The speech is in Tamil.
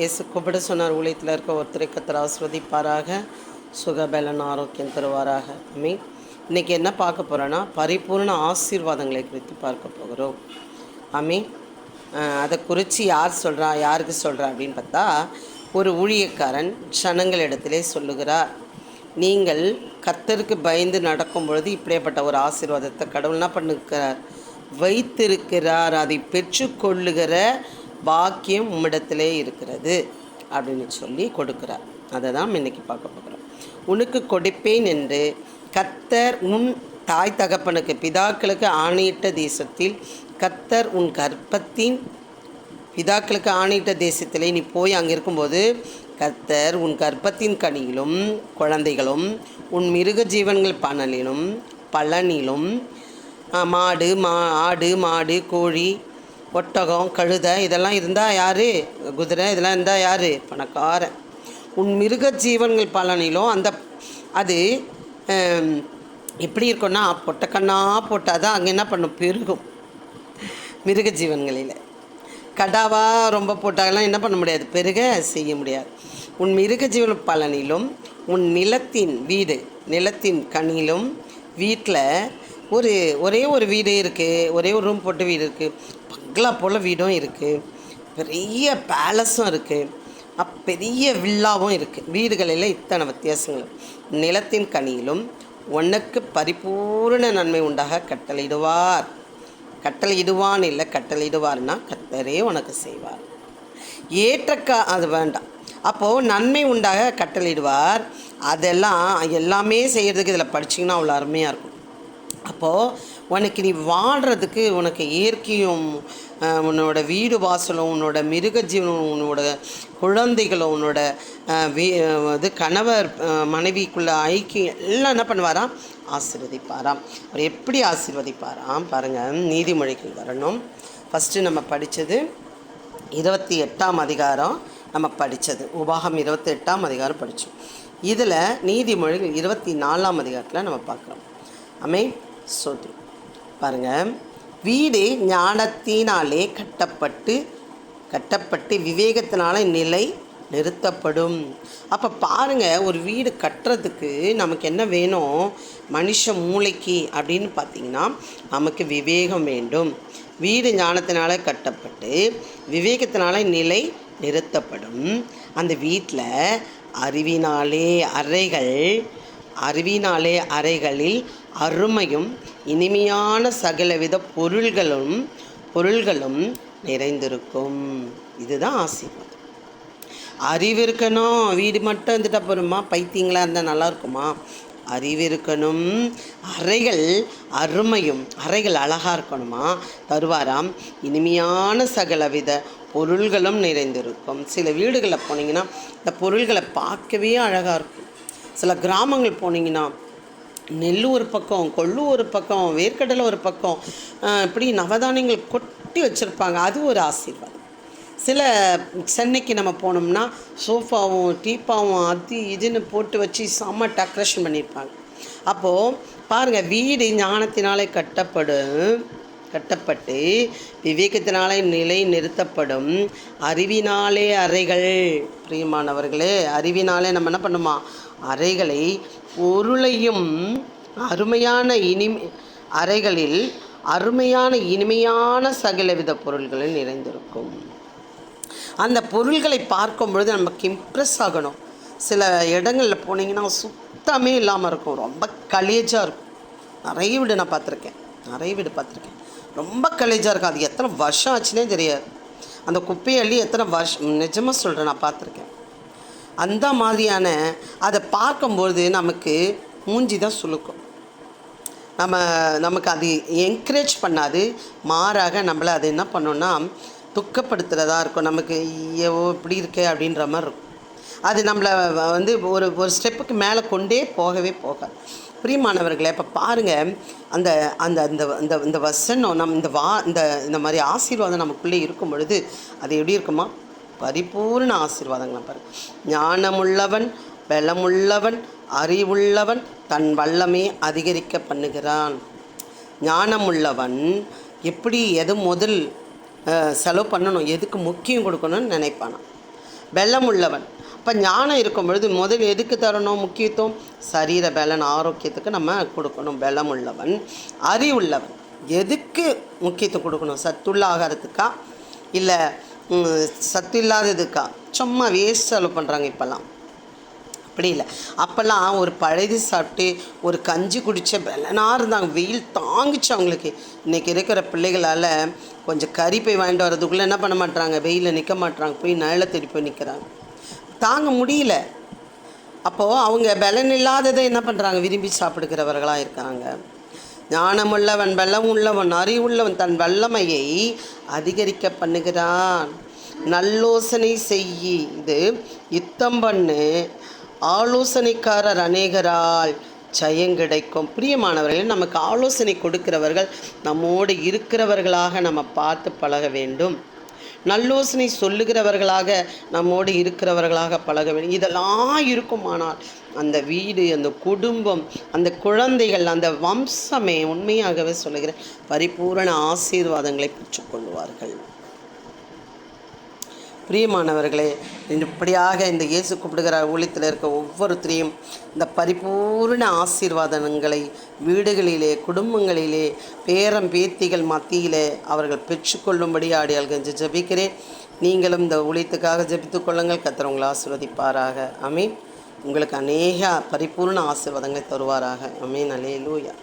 இயேசு கூப்பிட சொன்னார் ஊழியத்தில் இருக்க ஒருத்தரை கத்தர் ஆஸ்வதிப்பாராக சுகபலன் ஆரோக்கியம் தருவாராக. மீ இன்றைக்கி என்ன பார்க்க போகிறோன்னா பரிபூர்ண ஆசீர்வாதங்களை குறித்து பார்க்க போகிறோம். ஆமீ அதை குறித்து யார் சொல்கிறா யாருக்கு சொல்கிறா அப்படின்னு பார்த்தா ஒரு ஊழியக்காரன் ஜனங்களிடத்திலே சொல்லுகிறார் நீங்கள் கத்தருக்கு பயந்து நடக்கும் பொழுது இப்படியேப்பட்ட ஒரு ஆசீர்வாதத்தை கடவுள் என்ன வைத்திருக்கிறார். அதை பெற்றுக்கொள்ளுகிற பாக்கியம் உம்மிடத்திலே இருக்கிறது அப்படின்னு சொல்லி கொடுக்குறார். அதை தான் இன்னைக்கு பார்க்க போகிறோம் உனக்கு கொடுப்பேன் என்று கத்தர் உன் தாய் தகப்பனுக்கு பிதாக்களுக்கு ஆணையிட்ட தேசத்தில் கத்தர் உன் கர்ப்பத்தின் பிதாக்களுக்கு ஆணையிட்ட தேசத்திலே நீ போய் அங்கே இருக்கும்போது கர்த்தர் உன் கர்ப்பத்தின் கனியிலும் குழந்தைகளும் உன் மிருக ஜீவன்கள் பணலிலும் பலனிலும் மாடு மா ஆடு மாடு கோழி ஒட்டகம் கழுதை இதெல்லாம் இருந்தால் யார்? குதிரை இதெல்லாம் இருந்தால் யார்? பணக்காரன். உன் மிருக ஜீவன்கள் பலனிலும் அந்த அது எப்படி இருக்கும்னா பொட்டக்கண்ணா போட்டால் தான் அங்கே என்ன பண்ணும்? பெருகும். மிருக ஜீவன்களில் கடாவாக ரொம்ப போட்டாலாம் என்ன பண்ண முடியாது? பெருக செய்ய முடியாது. உன் மிருக ஜீவன் பலனிலும் உன் நிலத்தின் வீடு நிலத்தின் கனியிலும் வீட்டில் ஒரு ஒரே ஒரு வீடு இருக்குது ஒரே ஒரு ரூம் போட்டு வீடு இருக்குது பங்களா போல் வீடும் இருக்குது பெரிய பேலஸும் இருக்குது அப் பெரிய வில்லாவும் இருக்குது வீடுகளில் இத்தனை வித்தியாசங்கள். நிலத்தின் கனியிலும் உனக்கு பரிபூர்ண நன்மை உண்டாக கட்டளையிடுவார். கட்டளையிடுவான் இல்லை கட்டளையிடுவார்னா கத்தரே உனக்கு செய்வார். ஏற்றக்கா அது வேண்டாம். அப்போது நன்மை உண்டாக கட்டளையிடுவார். அதெல்லாம் எல்லாமே செய்கிறதுக்கு இதில் படிச்சிங்கன்னா அவ்வளோ அருமையாக இருக்கும். அப்போது உனக்கு நீ வாழ்கிறதுக்கு உனக்கு இயற்கையும் உன்னோட வீடு வாசலும் உன்னோட மிருக ஜீவனும் உன்னோட குழந்தைகளும் உன்னோட வீ- இது கணவர் மனைவிக்குள்ள ஐக்கியம் எல்லாம் என்ன பண்ணுவாராம்? ஆசீர்வதிப்பாராம். அவர் எப்படி ஆசீர்வதிப்பாராம்? பாருங்கள் நீதிமொழிகள் வரணும். ஃபஸ்ட்டு நம்ம படித்தது இருபத்தி எட்டாம் அதிகாரம் நம்ம படித்தது உபாகம் இருபத்தி எட்டாம் அதிகாரம் படித்தோம் இதில் நீதிமொழிகள் இருபத்தி நாலாம் அதிகாரத்தில் நம்ம பார்க்குறோம். அமே சோத்ரு பாருங்கள் வீடு ஞானத்தினாலே கட்டப்பட்டு கட்டப்பட்டு விவேகத்தினால நிலை நிறுத்தப்படும். அப்போ பாருங்கள் ஒரு வீடு கட்டுறதுக்கு நமக்கு என்ன வேணும்? மனுஷ மூளைக்கு அப்படின்னு பார்த்தீங்கன்னா நமக்கு விவேகம் வேண்டும். வீடு ஞானத்தினால கட்டப்பட்டு விவேகத்தினால நிலை நிறுத்தப்படும். அந்த வீட்டில் அறிவினாலே அறைகள் அறிவினாலே அறைகளில் அருமையும் இனிமையான சகலவித பொருள்களும் பொருள்களும் நிறைந்திருக்கும். இதுதான் ஆசீர்வாதம் அறிவு இருக்கணும் வீடு மட்டும் இருந்துட்டா போருமா பைத்தியங்களாக இருந்தால் நல்லா இருக்குமா? அறிவு இருக்கணும் அறைகள் அருமையும் அறைகள் அழகாக இருக்கணுமா? தருவாராம். இனிமையான சகலவித பொருள்களும் நிறைந்திருக்கும். சில வீடுகளில் போனீங்கன்னா இந்த பொருள்களை பார்க்கவே அழகாக இருக்கும். சில கிராமங்கள் போனீங்கன்னா நெல் ஒரு பக்கம் கொள்ளு ஒரு பக்கம் வேர்க்கடலை ஒரு பக்கம் இப்படி நவதானியங்கள் கொட்டி வச்சுருப்பாங்க. அது ஒரு ஆசீர்வாதம். சில சென்னைக்கு நம்ம போனோம்னா சோஃபாவும் டீப்பாவும் அது இதுன்னு போட்டு வச்சு செம்ம டெக்கரேஷன் பண்ணியிருப்பாங்க. அப்போது பாருங்கள் வீடு ஞானத்தினாலே கட்டப்படும் கட்டப்பட்டு விவேகத்தினாலே நிலை நிறுத்தப்படும். அறிவினாலே அறைகள். பிரியமானவர்களே அறிவினாலே நம்ம என்ன பண்ணுமா? அறைகளை பொருளையும் அருமையான இனிமை அறைகளில் அருமையான இனிமையான சகலவித பொருள்களில் நிறைந்திருக்கும். அந்த பொருள்களை பார்க்கும் பொழுது நமக்கு இம்ப்ரெஸ் ஆகணும். சில இடங்களில் போனீங்கன்னா சுத்தமே இல்லாமல் இருக்கும். ரொம்ப கலேஜாக இருக்கும். நிறைய வீடு நான் பார்த்துருக்கேன். நிறைய வீடு பார்த்துருக்கேன். ரொம்ப கலேஜாக இருக்கும். அது எத்தனை வருஷம் ஆச்சுன்னே தெரியாது. அந்த குப்பையை அள்ளி எத்தனை வருஷம் நிஜமாக சொல்கிறேன் நான் பார்த்துருக்கேன். அந்த மாதிரியான அதை பார்க்கும்பொழுது நமக்கு மூஞ்சி தான் சுழுக்கும் நம்ம நமக்கு அது என்கரேஜ் பண்ணாது. மாறாக நம்மளை அது என்ன பண்ணோன்னா துக்கப்படுத்துகிறதா இருக்கும். நமக்கு ஐயோ இப்படி இருக்கே அப்படின்ற மாதிரி இருக்கும். அது நம்மளை வந்து ஒரு ஒரு ஸ்டெப்புக்கு மேலே கொண்டே போகவே போகாது. பிரியமானவர்களை இப்போ பாருங்கள் அந்த அந்த அந்த இந்த இந்த வசனம் நம் இந்த வா இந்த இந்த மாதிரி ஆசீர்வாதம் நமக்குள்ளே இருக்கும் பொழுது அது எப்படி இருக்குமா? பரிபூர்ண ஆசீர்வாதங்களை பாருங்க. ஞானமுள்ளவன் பலமுள்ளவன் அறிவுள்ளவன் தன் வல்லமே அதிகரிக்க பண்ணுகிறான். ஞானமுள்ளவன் எப்படி எது முதல் செலவு பண்ணணும் எதுக்கு முக்கியம் கொடுக்கணும்னு நினைப்பானான் பெல்லம் உள்ளவன் இப்போ ஞானம் இருக்கும் பொழுது முதல் எதுக்கு தரணும் முக்கியத்துவம்? சரீர பலன் ஆரோக்கியத்துக்கு நம்ம கொடுக்கணும். பலம் உள்ளவன் அறிவுள்ளவன். எதுக்கு முக்கியத்துவம் கொடுக்கணும்? சத்துள்ள ஆகாரத்துக்கா? இல்லை சத்து இல்லாததுக்கா சும்மா வேஸ்ட் செலவு பண்ணுறாங்க இப்போல்லாம். அப்படி இல்லை. அப்போல்லாம் ஒரு பழையது சாப்பிட்டு ஒரு கஞ்சி குடித்த பலனாக இருந்தாங்க. வெயில் தாங்குச்சு அவங்களுக்கு. இன்றைக்கி இருக்கிற பிள்ளைகளால் கொஞ்சம் கறி போய் வாங்கிட்டு வரதுக்குள்ளே என்ன பண்ண மாட்டாங்க வெயிலில் நிற்க மாட்டாங்க போய் நிழலை தேடி போய் நிற்கிறாங்க தாங்க முடியல. அப்போது அவங்க பலன் இல்லாததை என்ன பண்ணுறாங்க விரும்பி சாப்பிடுக்கிறவர்களாக இருக்காங்க. ஞானமுள்ளவன் வல்லம் உள்ளவன் அறிவுள்ளவன் தன் வல்லமையை அதிகரிக்க பண்ணுகிறான். நல்லோசனை செய்யி இது யுத்தம் பண்ணு. ஆலோசனைக்காரர் அநேகரால் ஜெயம் கிடைக்கும். பிரியமானவர்களே நமக்கு ஆலோசனை கொடுக்கிறவர்கள் நம்மோடு இருக்கிறவர்களாக நம்ம பார்த்து பழக வேண்டும். நல்லோசனை சொல்லுகிறவர்களாக நம்மோடு இருக்கிறவர்களாக பழக வேண்டும். இதெல்லாம் இருக்குமானால் அந்த வீடு அந்த குடும்பம் அந்த குழந்தைகள் அந்த வம்சமே உண்மையாகவே சொல்லுகிறேன் பரிபூரண ஆசீர்வாதங்களை பெற்றுக்கொள்வார்கள். பிரியமானவர்களே இப்படியாக இந்த இயேசு கூப்பிடுகிற ஊழியத்தில் இருக்க ஒவ்வொருத்தரையும் இந்த பரிபூர்ண ஆசீர்வாதங்களை வீடுகளிலே குடும்பங்களிலே பேரம் பேத்திகள் மத்தியிலே அவர்கள் பெற்றுக்கொள்ளும்படி ஆடியால் கெஞ்சு நீங்களும் இந்த ஊழியத்துக்காக ஜெபித்துக் கொள்ளுங்கள். கத்தர் உங்களை ஆசீர்வதிப்பாராக. அமீன் உங்களுக்கு அநேக பரிபூர்ண ஆசீர்வாதங்களை தருவாராக. அமீன் அலே லூயா